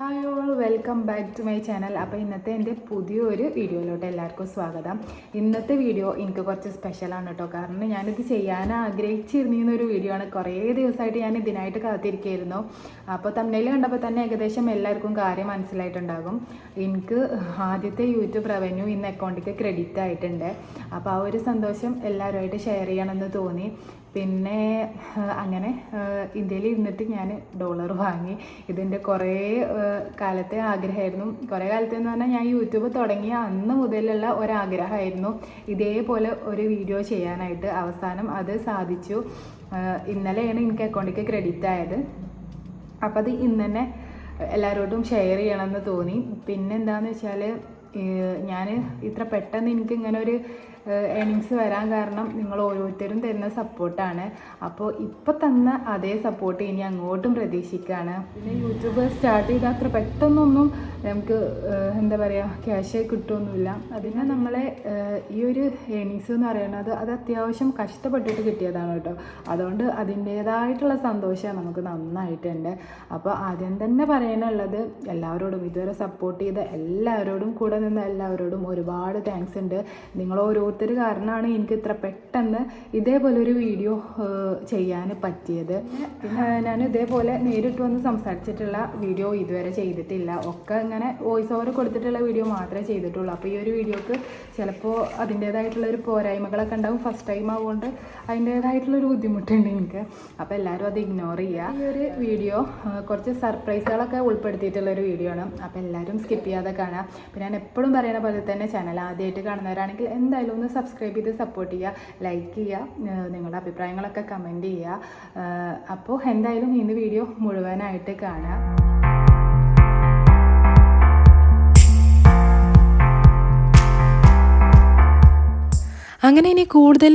Hi all welcome back to my channel അപ്പോൾ ഇന്നത്തെ എന്റെ പുതിയൊരു വീഡിയോയിലോട്ട് എല്ലാവർക്കും സ്വാഗതം. ഇന്നത്തെ വീഡിയോ എനിക്ക് കുറച്ച് സ്പെഷ്യലാണ് കേട്ടോ കാരണം ഞാനിത് ചെയ്യാൻ ആഗ്രഹിച്ചിരുന്ന ഒരു വീഡിയോ ആണ്. കുറേ ദിവസമായിട്ട് ഞാൻ ഇതിനായിട്ട് കാത്തിരിക്കുകയായിരുന്നു. അപ്പോൾ തമ്മിൽ കണ്ടപ്പോൾ തന്നെ ഏകദേശം എല്ലാവർക്കും കാര്യം മനസ്സിലായിട്ടുണ്ടാകും. എനിക്ക് ആദ്യത്തെ യൂട്യൂബ് റവന്യൂ ഇന്ന് അക്കൗണ്ടിലേക്ക് ക്രെഡിറ്റ് ആയിട്ടുണ്ട്. അപ്പോൾ ആ ഒരു സന്തോഷം എല്ലാവരുമായിട്ട് ഷെയർ ചെയ്യണമെന്ന് തോന്നി. പിന്നെ അങ്ങനെ ഇന്ത്യയിൽ ഇരുന്നിട്ട് ഞാൻ ഡോളർ വാങ്ങി. ഇതിന്റെ കുറേ കാലത്തെ ആഗ്രഹമായിരുന്നു. കുറേ കാലത്തെ എന്ന് പറഞ്ഞാൽ ഞാൻ യൂട്യൂബ് തുടങ്ങിയ അന്ന് മുതലുള്ള ഒരാഗ്രഹമായിരുന്നു. ഇതേപോലെ ഒരു വീഡിയോ ചെയ്യാനായിട്ട് അവസാനം അത് സാധിച്ചു. ഇന്നലെയാണ് എനിക്ക് അക്കൗണ്ടിലേക്ക് ക്രെഡിറ്റ് ആയത്. അപ്പോൾ അത് ഇന്ന് തന്നെ എല്ലാവരോടും ഷെയർ ചെയ്യണമെന്ന് തോന്നി. പിന്നെ എന്താണെന്ന് വെച്ചാൽ ഞാൻ ഇത്ര പെട്ടെന്ന് എനിക്ക് ഇങ്ങനെ ഒരു ഏണിങ്സ് വരാൻ കാരണം നിങ്ങൾ ഓരോരുത്തരും തരുന്ന സപ്പോർട്ടാണ് അപ്പോൾ ഇപ്പോൾ തന്ന അതേ സപ്പോർട്ട് ഇനി അങ്ങോട്ടും പ്രതീക്ഷിക്കുകയാണ് പിന്നെ യൂട്യൂബ് സ്റ്റാർട്ട് ചെയ്ത അത്ര പെട്ടെന്നൊന്നും നമുക്ക് എന്താ പറയുക ക്യാഷ് കിട്ടുമൊന്നുമില്ല അതിന് നമ്മളെ ഈ ഒരു ഏണിങ്സ് എന്ന് പറയുന്നത് അത് അത്യാവശ്യം കഷ്ടപ്പെട്ടിട്ട് കിട്ടിയതാണ് കേട്ടോ. അതുകൊണ്ട് അതിന്റേതായിട്ടുള്ള സന്തോഷമാണ് നമുക്ക് നന്നായിട്ടുണ്ട്. അപ്പോൾ ആദ്യം തന്നെ പറയാനുള്ളത് എല്ലാവരോടും ഇതുവരെ സപ്പോർട്ട് ചെയ്ത എല്ലാവരോടും കൂടെ നിന്ന എല്ലാവരോടും ഒരുപാട് താങ്ക്സ് ഉണ്ട്. നിങ്ങൾ ഓരോരുത്തർ കാരണമാണ് എനിക്ക് ഇത്ര പെട്ടെന്ന് ഇതേപോലെ ഒരു വീഡിയോ ചെയ്യാൻ പറ്റിയത്. ഞാൻ ഇതേപോലെ നേരിട്ട് വന്ന് സംസാരിച്ചിട്ടുള്ള വീഡിയോ ഇതുവരെ ചെയ്തിട്ടില്ല. ഒക്കെ ഇങ്ങനെ വോയിസ് ഓവർ കൊടുത്തിട്ടുള്ള വീഡിയോ മാത്രമേ ചെയ്തിട്ടുള്ളൂ. അപ്പോൾ ഈ ഒരു വീഡിയോക്ക് ചിലപ്പോൾ അതിന്റേതായിട്ടുള്ള ഒരു പോരായ്മകളൊക്കെ ഉണ്ടാവും. ഫസ്റ്റ് ടൈം ആവുകൊണ്ട് അതിന്റേതായിട്ടുള്ളൊരു ബുദ്ധിമുട്ടുണ്ട് എനിക്ക്. അപ്പോൾ എല്ലാവരും അത് ഇഗ്നോർ ചെയ്യുക ഈ ഒരു വീഡിയോ കുറച്ച് സർപ്രൈസുകളൊക്കെ ഉൾപ്പെടുത്തിയിട്ടുള്ള ഒരു വീഡിയോ ആണ്. അപ്പോൾ എല്ലാവരും സ്കിപ്പ് ചെയ്യാതെ കാണുക പിന്നെ ഞാൻ എപ്പോഴും പറയുന്ന പോലെ തന്നെ ചാനൽ ആദ്യമായിട്ട് കാണുന്നവരാണെങ്കിൽ എന്തായാലും ഒന്ന് സബ്സ്ക്രൈബ് ചെയ്ത് സപ്പോർട്ട് ചെയ്യുക ലൈക്ക് ചെയ്യുക നിങ്ങളുടെ അഭിപ്രായങ്ങളൊക്കെ കമന്റ് ചെയ്യുക. അപ്പോൾ എന്തായാലും ഇന്ന് വീഡിയോ മുഴുവനായിട്ട് കാണുക അങ്ങനെ ഇനി കൂടുതൽ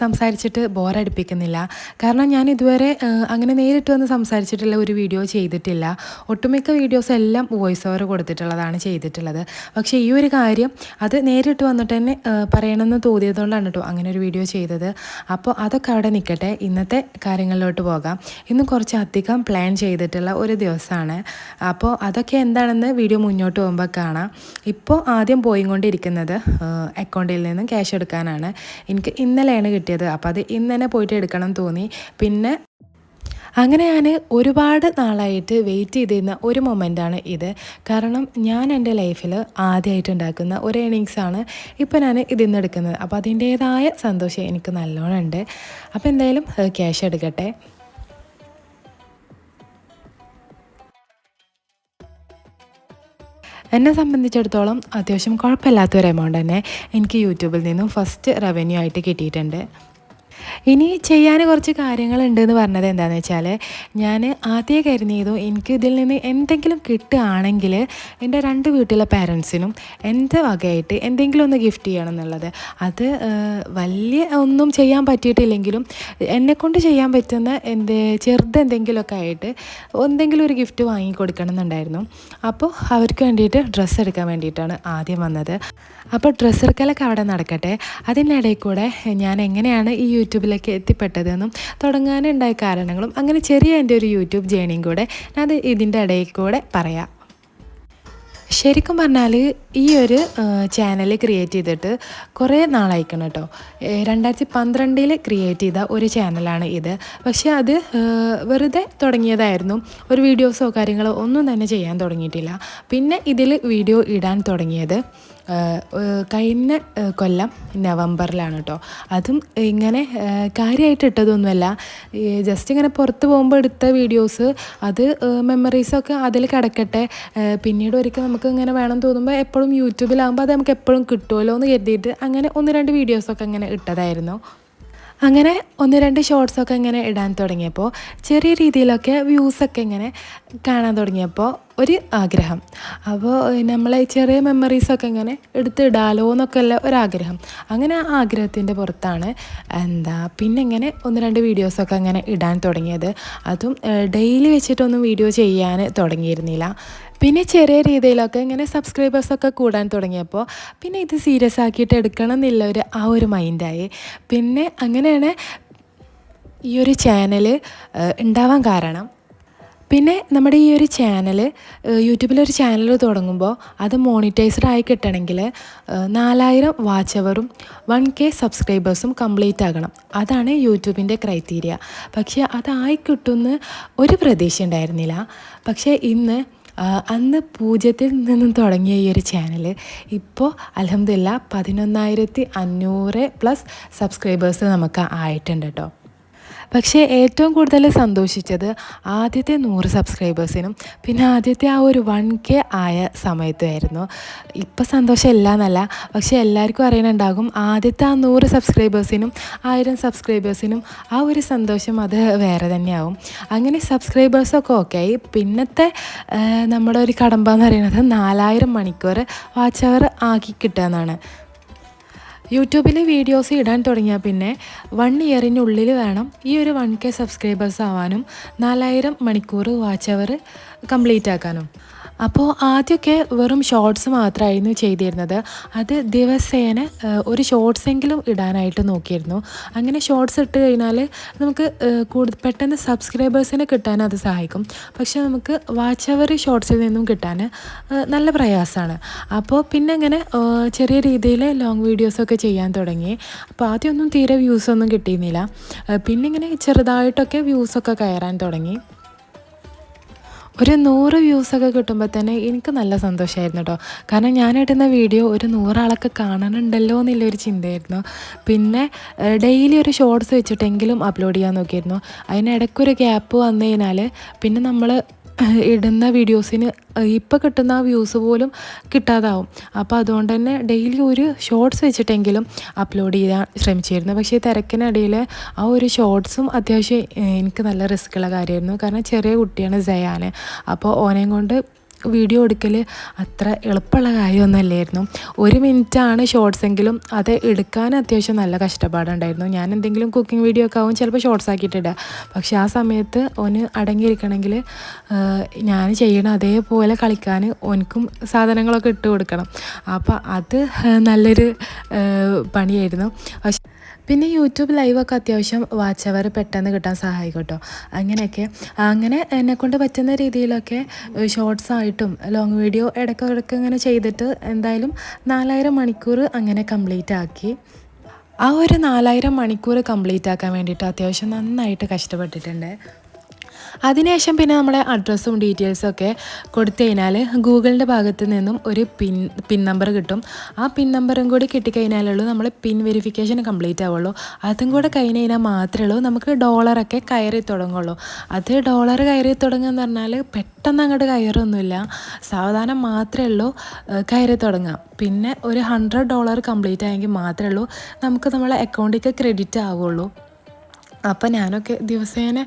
സംസാരിച്ചിട്ട് ബോറടിപ്പിക്കുന്നില്ല കാരണം ഞാൻ ഇതുവരെ അങ്ങനെ നേരിട്ട് വന്ന് സംസാരിച്ചിട്ടുള്ള ഒരു വീഡിയോ ചെയ്തിട്ടില്ല. ഒട്ടുമിക്ക വീഡിയോസ് എല്ലാം വോയിസ് ഓവർ കൊടുത്തിട്ടുള്ളതാണ് ചെയ്തിട്ടുള്ളത്. പക്ഷേ ഈ ഒരു കാര്യം അത് നേരിട്ട് വന്നിട്ട് തന്നെ പറയണമെന്ന് തോന്നിയതുകൊണ്ടാണ് കേട്ടോ അങ്ങനെ ഒരു വീഡിയോ ചെയ്തത്. അപ്പോൾ അതൊക്കെ അവിടെ നിൽക്കട്ടെ. ഇന്നത്തെ കാര്യങ്ങളിലോട്ട് പോകാം. ഇന്ന് കുറച്ച് അധികം പ്ലാൻ ചെയ്തിട്ടുള്ള ഒരു ദിവസമാണ്. അപ്പോൾ അതൊക്കെ എന്താണെന്ന് വീഡിയോ മുന്നോട്ട് പോകുമ്പോൾ കാണാം. ഇപ്പോൾ ആദ്യം പോയിക്കൊണ്ടിരിക്കുന്നത് അക്കൗണ്ടിൽ നിന്ന് ക്യാഷ് എടുക്കാനാണ്. എനിക്ക് ഇന്നലെയാണ് കിട്ടിയത്. അപ്പോൾ അത് ഇന്ന് തന്നെ പോയിട്ട് എടുക്കണം തോന്നി. പിന്നെ അങ്ങനെ ഞാൻ ഒരുപാട് നാളായിട്ട് വെയിറ്റ് ചെയ്തിരുന്ന ഒരു മൊമെന്റാണ് ഇത്. കാരണം ഞാൻ എന്റെ ലൈഫിൽ ആദ്യമായിട്ട് ഉണ്ടാക്കുന്ന ഒരു ഏണിങ്സാണ് ഇപ്പോൾ ഞാൻ ഇതിൽ നിന്ന് എടുക്കുന്നത്. അപ്പോൾ അതിന്റേതായ സന്തോഷം എനിക്ക് നല്ലോണം ഉണ്ട്. അപ്പോൾ എന്തായാലും ക്യാഷ് എടുക്കട്ടെ. എന്നെ സംബന്ധിച്ചിടത്തോളം അത്യാവശ്യം കുഴപ്പമില്ലാത്തൊരു എമൗണ്ട് തന്നെ എനിക്ക് യൂട്യൂബിൽ നിന്നും ഫസ്റ്റ് റവന്യൂ ആയിട്ട് കിട്ടിയിട്ടുണ്ട്. ഇനി ചെയ്യാൻ കുറച്ച് കാര്യങ്ങളുണ്ടെന്ന് പറഞ്ഞത് എന്താണെന്ന് വെച്ചാൽ ഞാൻ ആദ്യമേ കരുതിയതും എനിക്ക് ഇതിൽ നിന്ന് എന്തെങ്കിലും കിട്ടുകയാണെങ്കിൽ എന്റെ രണ്ട് വീട്ടിലെ പാരൻസിനും എന്റെ വകയായിട്ട് എന്തെങ്കിലും ഒന്ന് ഗിഫ്റ്റ് ചെയ്യണം എന്നുള്ളത്. അത് വലിയ ഒന്നും ചെയ്യാൻ പറ്റിയിട്ടില്ലെങ്കിലും എന്നെക്കൊണ്ട് ചെയ്യാൻ പറ്റുന്ന എന്ത് ചെറുത് എന്തെങ്കിലുമൊക്കെ ആയിട്ട് എന്തെങ്കിലും ഒരു ഗിഫ്റ്റ് വാങ്ങി കൊടുക്കണം എന്നുണ്ടായിരുന്നു. അപ്പോൾ അവർക്ക് വേണ്ടിയിട്ട് ഡ്രസ്സ് എടുക്കാൻ വേണ്ടിയിട്ടാണ് ആദ്യം വന്നത്. അപ്പോൾ ഡ്രസ്സ് എടുക്കലൊക്കെ അവിടെ നടക്കട്ടെ. അതിനിടയിൽ കൂടെ ഞാൻ എങ്ങനെയാണ് ഈ യൂട്യൂബിലേക്ക് എത്തിപ്പെട്ടതെന്നും തുടങ്ങാനുണ്ടായ കാരണങ്ങളും അങ്ങനെ ചെറിയ എന്റെ ഒരു യൂട്യൂബ് ജേണിയും കൂടെ അത് ഇതിന്റെ ഇടയിൽ കൂടെ പറയാം. ശരിക്കും പറഞ്ഞാൽ ഈ ഒരു ചാനൽ ക്രിയേറ്റ് ചെയ്തിട്ട് കുറേ നാളായിക്കണം കേട്ടോ രണ്ടായിരത്തി പന്ത്രണ്ടിൽ ക്രിയേറ്റ് ചെയ്ത ഒരു ചാനലാണ് ഇത്. പക്ഷേ അത് വെറുതെ തുടങ്ങിയതായിരുന്നു. ഒരു വീഡിയോസോ കാര്യങ്ങളോ ഒന്നും തന്നെ ചെയ്യാൻ തുടങ്ങിയിട്ടില്ല. പിന്നെ ഇതിൽ വീഡിയോ ഇടാൻ തുടങ്ങിയത് കഴിഞ്ഞ കൊല്ലം നവംബറിലാണ് കേട്ടോ അതും ഇങ്ങനെ കാര്യമായിട്ട് ഇട്ടതൊന്നുമല്ല. ജസ്റ്റ് ഇങ്ങനെ പുറത്ത് പോകുമ്പോൾ എടുത്ത വീഡിയോസ് അത് മെമ്മറീസൊക്കെ അതിൽ കിടക്കട്ടെ. പിന്നീട് ഒരിക്കൽ നമുക്ക് ഇങ്ങനെ വേണം തോന്നുമ്പോൾ എപ്പോഴും യൂട്യൂബിലാകുമ്പോൾ അത് നമുക്ക് എപ്പോഴും കിട്ടുമല്ലോ എന്ന് കരുതിയിട്ട് അങ്ങനെ ഒന്ന് രണ്ട് വീഡിയോസൊക്കെ അങ്ങനെ ഇട്ടതായിരുന്നു. അങ്ങനെ ഒന്ന് രണ്ട് ഷോർട്സൊക്കെ ഇങ്ങനെ ഇടാൻ തുടങ്ങിയപ്പോൾ ചെറിയ രീതിയിലൊക്കെ വ്യൂസൊക്കെ ഇങ്ങനെ കാണാൻ തുടങ്ങിയപ്പോൾ ഒരു ആഗ്രഹം. അപ്പോൾ നമ്മളെ ചെറിയ മെമ്മറീസൊക്കെ ഇങ്ങനെ എടുത്തിടാലോ എന്നൊക്കെ ഉള്ള ഒരാഗ്രഹം അങ്ങനെ ആ ആഗ്രഹത്തിന്റെ പുറത്താണ് എന്താ പിന്നെ ഇങ്ങനെ ഒന്ന് രണ്ട് വീഡിയോസൊക്കെ അങ്ങനെ ഇടാൻ തുടങ്ങിയത്. അതും ഡെയിലി വെച്ചിട്ടൊന്നും വീഡിയോ ചെയ്യാൻ തുടങ്ങിയിരുന്നില്ല. പിന്നെ ചെറിയ രീതിയിലൊക്കെ ഇങ്ങനെ സബ്സ്ക്രൈബേഴ്സൊക്കെ കൂടാൻ തുടങ്ങിയപ്പോൾ പിന്നെ ഇത് സീരിയസ് ആക്കിയിട്ട് എടുക്കണം എന്നുള്ള ഒരു ആ ഒരു മൈൻഡായി പിന്നെ അങ്ങനെയാണ് ഈ ഒരു ചാനൽ ഉണ്ടാവാൻ കാരണം. പിന്നെ നമ്മുടെ ഈ ഒരു ചാനൽ യൂട്യൂബിലൊരു ചാനൽ തുടങ്ങുമ്പോൾ അത് മോണിറ്റൈസ്ഡ് ആയി കിട്ടണമെങ്കിൽ നാലായിരം വാച്ച് അവറും വൺ കെ സബ്സ്ക്രൈബേഴ്സും കംപ്ലീറ്റ് ആകണം. അതാണ് യൂട്യൂബിന്റെ ക്രൈറ്റീരിയ പക്ഷേ അതായി കിട്ടുമെന്ന് ഒരു പ്രതീക്ഷ ഉണ്ടായിരുന്നില്ല. പക്ഷേ ഇന്ന് അന്ന് പൂജ്യത്തിൽ നിന്നും തുടങ്ങിയ ഈ ഒരു ചാനൽ ഇപ്പോൾ അലഹമില്ല പതിനൊന്നായിരത്തി അഞ്ഞൂറ് പ്ലസ് സബ്സ്ക്രൈബേഴ്സ് നമുക്ക് ആയിട്ടുണ്ട് കേട്ടോ പക്ഷേ ഏറ്റവും കൂടുതൽ സന്തോഷിച്ചത് ആദ്യത്തെ നൂറ് സബ്സ്ക്രൈബേഴ്സിനും പിന്നെ ആദ്യത്തെ ആ ഒരു വൺ കെ ആയ സമയത്തുമായിരുന്നു. ഇപ്പം സന്തോഷമില്ല എന്നല്ല പക്ഷേ എല്ലാവർക്കും അറിയണുണ്ടാകും ആദ്യത്തെ ആ നൂറ് സബ്സ്ക്രൈബേഴ്സിനും ആയിരം സബ്സ്ക്രൈബേഴ്സിനും ആ ഒരു സന്തോഷം അത് വേറെ തന്നെയാവും. അങ്ങനെ സബ്സ്ക്രൈബേഴ്സൊക്കെ ഓക്കെ ആയി പിന്നത്തെ നമ്മുടെ ഒരു കടമ്പ എന്ന് പറയുന്നത് നാലായിരം മണിക്കൂർ വാച്ച് അവർ ആക്കി കിട്ടുക എന്നാണ്. യൂട്യൂബിൽ വീഡിയോസ് ഇടാൻ തുടങ്ങിയാൽ പിന്നെ വൺ ഇയറിനുള്ളിൽ വേണം ഈ ഒരു വൺ കെ സബ്സ്ക്രൈബേഴ്സ് ആവാനും നാലായിരം മണിക്കൂർ വാച്ച് അവർ കംപ്ലീറ്റ് ആക്കാനും. അപ്പോൾ ആദ്യമൊക്കെ വെറും ഷോർട്സ് മാത്രമായിരുന്നു ചെയ്തിരുന്നത്. അത് ദിവസേന ഒരു ഷോർട്സ് എങ്കിലും ഇടാനായിട്ട് നോക്കിയിരുന്നു. അങ്ങനെ ഷോർട്സ് ഇട്ട് കഴിഞ്ഞാൽ നമുക്ക് കൂടുതൽ പെട്ടെന്ന് സബ്സ്ക്രൈബേഴ്സിനെ കിട്ടാൻ അത് സഹായിക്കും. പക്ഷേ നമുക്ക് വാച്ച് അവർ ഷോർട്സിൽ നിന്നും കിട്ടാൻ നല്ല പ്രയാസമാണ് അപ്പോൾ പിന്നെ അങ്ങനെ ചെറിയ രീതിയിൽ ലോങ് വീഡിയോസൊക്കെ ചെയ്യാൻ തുടങ്ങി. അപ്പോൾ ആദ്യമൊന്നും തീരെ വ്യൂസൊന്നും കിട്ടിയിരുന്നില്ല. പിന്നെ ഇങ്ങനെ ചെറുതായിട്ടൊക്കെ വ്യൂസൊക്കെ കയറാൻ തുടങ്ങി. ഒരു നൂറ് വ്യൂസൊക്കെ കിട്ടുമ്പോൾ തന്നെ എനിക്ക് നല്ല സന്തോഷമായിരുന്നു കേട്ടോ കാരണം ഞാൻ ഇടുന്ന വീഡിയോ ഒരു നൂറാളൊക്കെ കാണാനുണ്ടല്ലോ എന്നുള്ളൊരു ചിന്തയായിരുന്നു. പിന്നെ ഡെയിലി ഒരു ഷോർട്സ് വെച്ചിട്ടെങ്കിലും അപ്ലോഡ് ചെയ്യാൻ നോക്കിയിരുന്നു. അതിനിടയ്ക്കൊരു ഗ്യാപ്പ് വന്നു കഴിഞ്ഞാൽ പിന്നെ നമ്മൾ ഇടുന്ന വീഡിയോസിന് ഇപ്പോൾ കിട്ടുന്ന വ്യൂസ് പോലും കിട്ടാതാവും. അപ്പോൾ അതുകൊണ്ട് തന്നെ ഡെയിലി ഒരു ഷോർട്സ് വെച്ചിട്ടെങ്കിലും അപ്ലോഡ് ചെയ്യാൻ ശ്രമിച്ചിരുന്നു. പക്ഷേ തിരക്കിനിടയിൽ ആ ഒരു ഷോർട്സും അത്യാവശ്യം എനിക്ക് നല്ല റിസ്ക്കുള്ള കാര്യമായിരുന്നു. കാരണം ചെറിയ കുട്ടിയാണ് ജയാൻ അപ്പോൾ ഓനെയും കൊണ്ട് വീഡിയോ എടുക്കൽ അത്ര എളുപ്പമുള്ള കാര്യമൊന്നുമല്ലായിരുന്നു. ഒരു മിനിറ്റാണ് ഷോർട്സ് എങ്കിലും അത് എടുക്കാൻ അത്യാവശ്യം നല്ല കഷ്ടപ്പാടുണ്ടായിരുന്നു. ഞാൻ എന്തെങ്കിലും കുക്കിംഗ് വീഡിയോ ഒക്കെ ആവും ചിലപ്പോൾ ഷോർട്സ് ആക്കിയിട്ടിടുക പക്ഷേ ആ സമയത്ത് ഓന് അടങ്ങിയിരിക്കണമെങ്കിൽ ഞാൻ ചെയ്യണ അതേപോലെ കളിക്കാൻ ഓനിക്കും സാധനങ്ങളൊക്കെ ഇട്ട് കൊടുക്കണം. അപ്പോൾ അത് നല്ലൊരു പണിയായിരുന്നു. പക്ഷെ പിന്നെ യൂട്യൂബ് ലൈവൊക്കെ അത്യാവശ്യം വാച്ച് അവർ പെട്ടെന്ന് കിട്ടാൻ സഹായിക്കും കേട്ടോ അങ്ങനെയൊക്കെ. അങ്ങനെ എന്നെക്കൊണ്ട് പറ്റുന്ന രീതിയിലൊക്കെ ഷോർട്സ് ആയിട്ടും ലോങ് വീഡിയോ ഇടയ്ക്കിടയ്ക്ക് ഇങ്ങനെ ചെയ്തിട്ട് എന്തായാലും നാലായിരം മണിക്കൂർ അങ്ങനെ കംപ്ലീറ്റ് ആക്കി. ആ ഒരു നാലായിരം മണിക്കൂർ കംപ്ലീറ്റ് ആക്കാൻ വേണ്ടിയിട്ട് അത്യാവശ്യം നന്നായിട്ട് കഷ്ടപ്പെട്ടിട്ടുണ്ട്. അതിനുശേഷം പിന്നെ നമ്മുടെ അഡ്രസ്സും ഡീറ്റെയിൽസും ഒക്കെ കൊടുത്തു കഴിഞ്ഞാൽ ഗൂഗിളിന്റെ ഭാഗത്ത് നിന്നും ഒരു പിൻ പിൻ നമ്പർ കിട്ടും. ആ പിൻ നമ്പറും കൂടി കിട്ടിക്കഴിഞ്ഞാലുള്ളൂ നമ്മൾ പിൻ വെരിഫിക്കേഷൻ കംപ്ലീറ്റ് ആവുള്ളൂ. അതും കൂടെ കഴിഞ്ഞ് കഴിഞ്ഞാൽ മാത്രമേ ഉള്ളൂ നമുക്ക് ഡോളറൊക്കെ കയറി തുടങ്ങുള്ളൂ. അത് ഡോളർ കയറി തുടങ്ങുക എന്ന് പറഞ്ഞാൽ പെട്ടെന്ന് അങ്ങോട്ട് കയറൊന്നുമില്ല. സാവധാനം മാത്രമേ ഉള്ളൂ കയറി തുടങ്ങാം. പിന്നെ ഒരു ഹൺഡ്രഡ് ഡോളർ കംപ്ലീറ്റ് ആയെങ്കിൽ മാത്രമേ ഉള്ളൂ. നമുക്ക് നമ്മളെ അക്കൗണ്ടിലേക്ക് ക്രെഡിറ്റ് ആവുള്ളൂ. അപ്പം ഞാനൊക്കെ ദിവസേന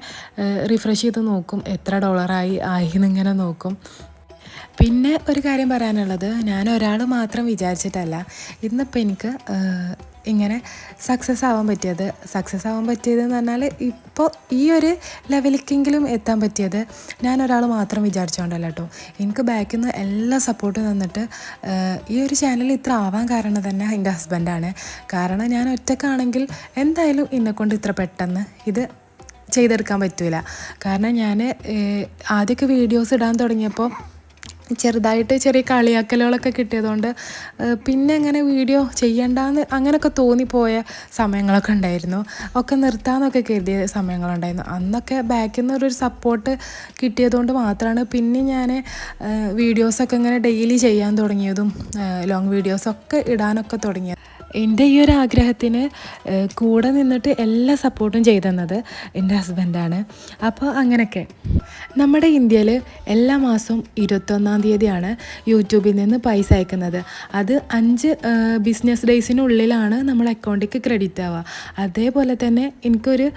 റിഫ്രഷ് ചെയ്ത് നോക്കും. എത്ര ഡോളറായി ആയി എന്നിങ്ങനെ നോക്കും. പിന്നെ ഒരു കാര്യം പറയാനുള്ളത്. ഞാൻ ഒരാൾ മാത്രം വിചാരിച്ചിട്ടല്ല. ഇന്നിപ്പോൾ എനിക്ക് ഇങ്ങനെ സക്സസ് ആവാൻ പറ്റിയത്. സക്സസ് ആവാൻ പറ്റിയത് എന്ന് പറഞ്ഞാൽ ഇപ്പോൾ ഈ ഒരു ലെവലിലേക്കെങ്കിലും എത്താൻ പറ്റിയത് ഞാൻ ഒരാൾ മാത്രം വിചാരിച്ചുകൊണ്ടല്ല കേട്ടോ എനിക്ക് ബാക്കിൽ നിന്ന് എല്ലാ സപ്പോർട്ടും തന്നിട്ട് ഈ ഒരു ചാനൽ ഇത്ര ആവാൻ കാരണം തന്നെ എന്റെ ഹസ്ബൻഡാണ് കാരണം ഞാൻ ഒറ്റക്കാണെങ്കിൽ എന്തായാലും എന്നെക്കൊണ്ട് ഇത്ര പെട്ടെന്ന് ഇത് ചെയ്തെടുക്കാൻ പറ്റില്ല കാരണം ഞാൻ ആദ്യമൊക്കെ വീഡിയോസ് ഇടാൻ തുടങ്ങിയപ്പോൾ ചെറുതായിട്ട് ചെറിയ കളിയാക്കലുകളൊക്കെ കിട്ടിയതുകൊണ്ട് പിന്നെ അങ്ങനെ വീഡിയോ ചെയ്യണ്ടെന്ന് അങ്ങനെയൊക്കെ തോന്നിപ്പോയ സമയങ്ങളൊക്കെ ഉണ്ടായിരുന്നു. ഒക്കെ നിർത്താമെന്നൊക്കെ കരുതിയ സമയങ്ങളുണ്ടായിരുന്നു. അന്നൊക്കെ ബാക്കിൽ നിന്ന് ഒരു സപ്പോർട്ട് കിട്ടിയതുകൊണ്ട് മാത്രമാണ് പിന്നെ ഞാൻ വീഡിയോസൊക്കെ ഇങ്ങനെ ഡെയിലി ചെയ്യാൻ തുടങ്ങിയതും ലോങ് വീഡിയോസൊക്കെ ഇടാനൊക്കെ തുടങ്ങിയത്. എന്റെ ഈ ഒരു ആഗ്രഹത്തിന് കൂടെ നിന്നിട്ട് എല്ലാ സപ്പോർട്ടും ചെയ്തെന്നത് എന്റെ ഹസ്ബൻഡാണ് അപ്പോൾ അങ്ങനെയൊക്കെ. നമ്മുടെ ഇന്ത്യയിൽ എല്ലാ മാസവും ഇരുപത്തൊന്നാം തീയതിയാണ് യൂട്യൂബിൽ നിന്ന് പൈസ അയക്കുന്നത്. അത് അഞ്ച് ബിസിനസ് ഡേയ്സിനുള്ളിലാണ് നമ്മൾ അക്കൗണ്ടിലേക്ക് ക്രെഡിറ്റ് ആവുക. അതേപോലെ തന്നെ എനിക്കൊരു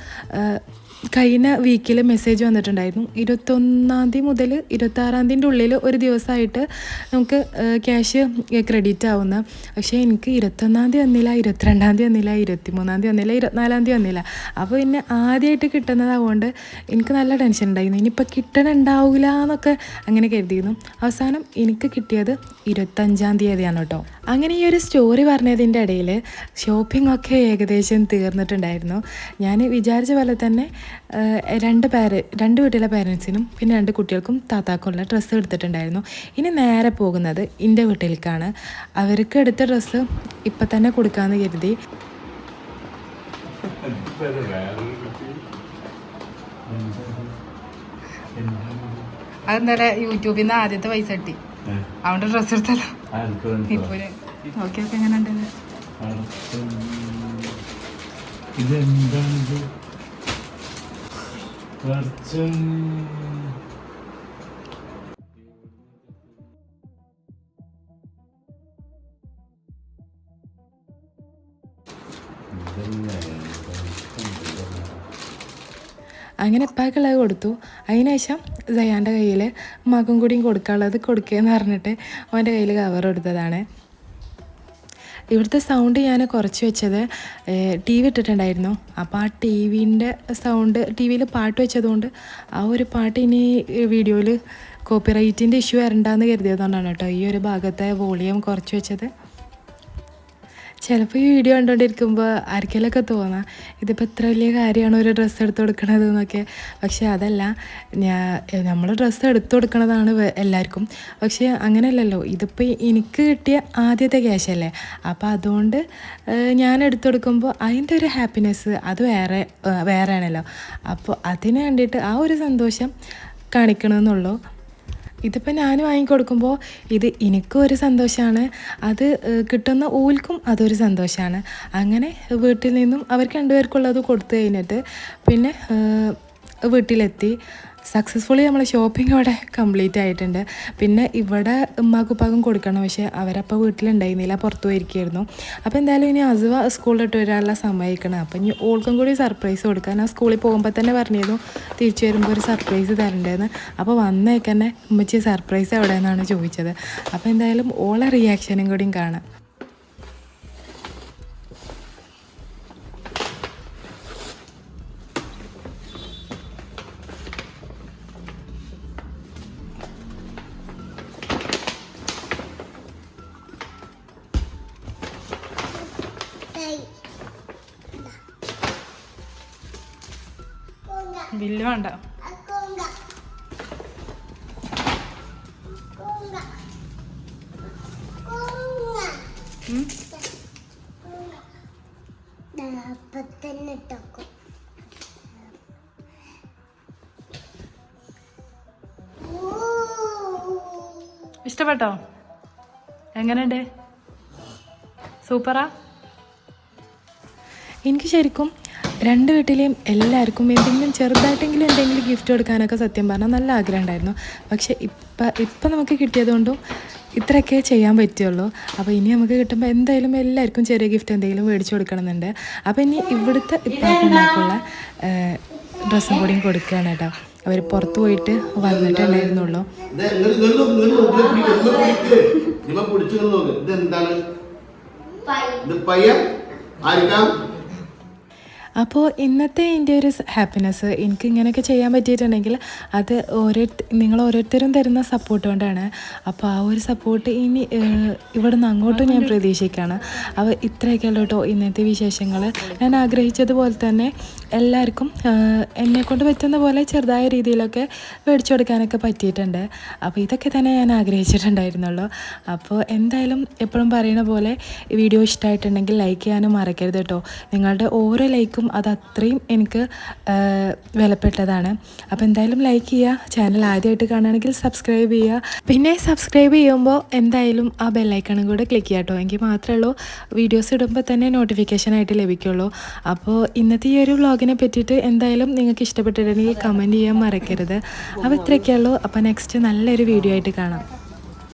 കഴിഞ്ഞ വീക്കിൽ മെസ്സേജ് വന്നിട്ടുണ്ടായിരുന്നു. ഇരുപത്തൊന്നാം തീയതി മുതൽ ഇരുപത്താറാം തീയതിന്റെ ഉള്ളിൽ ഒരു ദിവസമായിട്ട് നമുക്ക് ക്യാഷ് ക്രെഡിറ്റ് ആവുന്ന. പക്ഷേ എനിക്ക് ഇരുപത്തൊന്നാം തീയതി വന്നില്ല ഇരുപത്തിരണ്ടാം തീയതി വന്നില്ല ഇരുപത്തിമൂന്നാം തീയതി വന്നില്ല ഇരുപത്തിനാലാം തീയതി വന്നില്ല. അപ്പോൾ പിന്നെ ആദ്യമായിട്ട് കിട്ടുന്നതാകൊണ്ട് എനിക്ക് നല്ല ടെൻഷൻ ഉണ്ടായിരുന്നു. ഇനിയിപ്പോൾ കിട്ടണുണ്ടാവില്ല എന്നൊക്കെ അങ്ങനെ കരുതിയിരുന്നു. അവസാനം എനിക്ക് കിട്ടിയത് ഇരുപത്തഞ്ചാം തീയതിയാണ് കേട്ടോ. അങ്ങനെ ഈ ഒരു സ്റ്റോറി പറഞ്ഞതിന്റെ ഇടയിൽ ഷോപ്പിംഗ് ഒക്കെ ഏകദേശം തീർന്നിട്ടുണ്ടായിരുന്നു. ഞാൻ വിചാരിച്ച പോലെ തന്നെ രണ്ട് പേര് രണ്ട് വീട്ടിലെ പേരൻസിനും പിന്നെ രണ്ട് കുട്ടികൾക്കും താത്താക്കുള്ള ഡ്രസ്സ് എടുത്തിട്ടുണ്ടായിരുന്നു. ഇനി നേരെ പോകുന്നത് എന്റെ വീട്ടിലേക്കാണ്. അവർക്ക് എടുത്ത ഡ്രസ്സ് ഇപ്പം തന്നെ കൊടുക്കാമെന്ന് കരുതി. അതെന്താ യൂട്യൂബിൽ നിന്ന് ആദ്യത്തെ പൈസ കിട്ടി. അതുകൊണ്ട് ഡ്രസ്സ് എടുത്തല്ലോ. ഓക്കെ ഓക്കെ എങ്ങനെ ഉണ്ട് പടച്ചോനെ. അങ്ങനെ ഇപ്പാക്കുള്ളത് കൊടുത്തു. അതിനുശേഷം ജയാന്റെ കയ്യിൽ മകം കൂടിയും കൊടുക്കാനുള്ളത് കൊടുക്കുകയെന്ന് പറഞ്ഞിട്ട് അവന്റെ കയ്യിൽ കവർ കൊടുത്തതാണ്. ഇവിടുത്തെ സൗണ്ട് ഞാൻ കുറച്ച് വെച്ചത് ടി വി ഇട്ടിട്ടുണ്ടായിരുന്നു. അപ്പോൾ ആ ടി വിന്റെ സൗണ്ട് ടി വിയിൽ പാട്ട് വെച്ചതുകൊണ്ട് ആ ഒരു പാട്ട് ഇനി വീഡിയോയിൽ കോപ്പിറൈറ്റിന്റെ ഇഷ്യൂ വരണ്ടെന്ന് കരുതിയതുകൊണ്ടാണ് കേട്ടോ ഈ ഒരു ഭാഗത്തെ വോളിയം കുറച്ച് വെച്ചത്. ചിലപ്പോൾ ഈ വീഡിയോ കണ്ടുകൊണ്ടിരിക്കുമ്പോൾ ആർക്കെങ്കിലൊക്കെ തോന്നാം ഇതിപ്പോൾ എത്ര വലിയ കാര്യമാണ് ഒരു ഡ്രസ്സ് എടുത്തു കൊടുക്കണത് എന്നൊക്കെ. പക്ഷേ അതല്ല ഞാൻ നമ്മൾ ഡ്രസ്സ് എടുത്തു കൊടുക്കണതാണ് എല്ലാവർക്കും പക്ഷേ അങ്ങനെയല്ലല്ലോ ഇതിപ്പോൾ എനിക്ക് കിട്ടിയ ആദ്യത്തെ ക്യാഷ് അല്ലേ? അപ്പോൾ അതുകൊണ്ട് ഞാൻ എടുത്തു കൊടുക്കുമ്പോൾ അതിന്റെ ഒരു ഹാപ്പിനെസ് അത് വേറെ വേറെയാണല്ലോ. അപ്പോൾ അതിന് വേണ്ടിയിട്ട് ആ ഒരു സന്തോഷം കാണിക്കണമെന്നുള്ളൂ ഇതിപ്പോൾ ഞാൻ വാങ്ങിക്കൊടുക്കുമ്പോൾ ഇത് എനിക്കും ഒരു സന്തോഷമാണ് അത് കിട്ടുന്ന ഊൽക്കും അതൊരു സന്തോഷമാണ് അങ്ങനെ വീട്ടിൽ നിന്നും അവർക്ക് രണ്ടുപേർക്കുള്ളത് കൊടുത്തു കഴിഞ്ഞിട്ട് പിന്നെ വീട്ടിലെത്തി. സക്സസ്ഫുള്ളി നമ്മൾ ഷോപ്പിംഗ് അവിടെ കംപ്ലീറ്റ് ആയിട്ടുണ്ട്. പിന്നെ ഇവിടെ ഉമ്മാക്കുപ്പാക്കും കൊടുക്കണം. പക്ഷേ അവരപ്പോൾ വീട്ടിലുണ്ടായിരുന്നില്ല പുറത്തു പോയിരിക്കുകയായിരുന്നു അപ്പോൾ എന്തായാലും ഇനി അസുവ സ്കൂളിലിട്ട് വരാനുള്ള സമയക്കണം അപ്പം ഇനി ഓൾക്കും കൂടി സർപ്രൈസ് കൊടുക്കാൻ ആ സ്കൂളിൽ പോകുമ്പോൾ തന്നെ പറഞ്ഞിരുന്നു തിരിച്ചു വരുമ്പോൾ ഒരു സർപ്രൈസ് തരണ്ടേന്ന്. അപ്പോൾ വന്നേക്കന്നെ ഉമ്മച്ചി സർപ്രൈസ് എവിടെ നിന്നാണ് ചോദിച്ചത്? അപ്പോൾ എന്തായാലും ഓളെ റിയാക്ഷനും കൂടിയും കാണാം. വേണ്ട. ഇഷ്ടപ്പെട്ടോ? എങ്ങനെയുണ്ട്? സൂപ്പറാ? എനിക്ക് ശരിക്കും രണ്ട് വീട്ടിലെയും എല്ലാവർക്കും എന്തെങ്കിലും ചെറുതായിട്ടെങ്കിലും എന്തെങ്കിലും ഗിഫ്റ്റ് കൊടുക്കാനൊക്കെ സത്യം പറഞ്ഞാൽ നല്ല ആഗ്രഹം ഉണ്ടായിരുന്നു പക്ഷേ ഇപ്പം ഇപ്പം നമുക്ക് കിട്ടിയതുകൊണ്ടും ഇത്രയൊക്കെ ചെയ്യാൻ പറ്റുള്ളൂ. അപ്പോൾ ഇനി നമുക്ക് കിട്ടുമ്പോൾ എന്തായാലും എല്ലാവർക്കും ചെറിയ ഗിഫ്റ്റ് എന്തെങ്കിലും മേടിച്ചു കൊടുക്കണമെന്നുണ്ട്. അപ്പോൾ ഇനി ഇവിടുത്തെ ഇപ്പാക്കുള്ള ഡ്രസ്സും കൂടിയും കൊടുക്കുകയാണ് കേട്ടോ. അവർ പുറത്ത് പോയിട്ട് വന്നിട്ടുണ്ടായിരുന്നുള്ളൂ ഇത് പയ്യ അപ്പോൾ ഇന്നത്തെ എന്റെ ഒരു ഹാപ്പിനെസ് എനിക്ക് ഇങ്ങനെയൊക്കെ ചെയ്യാൻ പറ്റിയിട്ടുണ്ടെങ്കിൽ അത് ഓരോ നിങ്ങൾ ഓരോരുത്തരും തരുന്ന സപ്പോർട്ട് കൊണ്ടാണ്. അപ്പോൾ ആ ഒരു സപ്പോർട്ട് ഇനി ഇവിടുന്ന് അങ്ങോട്ടും ഞാൻ പ്രതീക്ഷിക്കുകയാണ്. അപ്പോൾ ഇത്രയൊക്കെയുള്ളൂ കേട്ടോ ഇന്നത്തെ വിശേഷങ്ങൾ. ഞാൻ ആഗ്രഹിച്ചതുപോലെ തന്നെ എല്ലാവർക്കും എന്നെ എന്നെക്കൊണ്ട് പറ്റുന്ന പോലെ ചെറുതായ രീതിയിലൊക്കെ മേടിച്ചു കൊടുക്കാനൊക്കെ പറ്റിയിട്ടുണ്ട്. അപ്പോൾ ഇതൊക്കെ തന്നെ ഞാൻ ആഗ്രഹിച്ചിട്ടുണ്ടായിരുന്നുള്ളൂ. അപ്പോൾ എന്തായാലും എപ്പോഴും പറയുന്ന പോലെ വീഡിയോ ഇഷ്ടമായിട്ടുണ്ടെങ്കിൽ ലൈക്ക് ചെയ്യാനും മറക്കരുത് കേട്ടോ. നിങ്ങളുടെ ഓരോ ലൈക്കും അത് അത്രയും എനിക്ക് വിലപ്പെട്ടതാണ്. അപ്പോൾ എന്തായാലും ലൈക്ക് ചെയ്യുക ചാനൽ ആദ്യമായിട്ട് കാണുകയാണെങ്കിൽ സബ്സ്ക്രൈബ് ചെയ്യുക. പിന്നെ സബ്സ്ക്രൈബ് ചെയ്യുമ്പോൾ എന്തായാലും ആ ബെല്ലൈക്കണും കൂടെ ക്ലിക്ക് ചെയ്യാം കേട്ടോ. എങ്കിൽ മാത്രമേ ഉള്ളൂ വീഡിയോസ് ഇടുമ്പോൾ തന്നെ നോട്ടിഫിക്കേഷൻ ആയിട്ട് ലഭിക്കുള്ളൂ. അപ്പോൾ ഇന്നത്തെ ഈ ഒരു വ്ളോഗിനെ പറ്റിയിട്ട് എന്തായാലും നിങ്ങൾക്ക് ഇഷ്ടപ്പെട്ടിട്ടുണ്ടെങ്കിൽ കമന്റ് ചെയ്യാൻ മറക്കരുത്. അപ്പോൾ ഇത്രയൊക്കെയുള്ളൂ. അപ്പോൾ നെക്സ്റ്റ് നല്ലൊരു വീഡിയോ ആയിട്ട് കാണാം.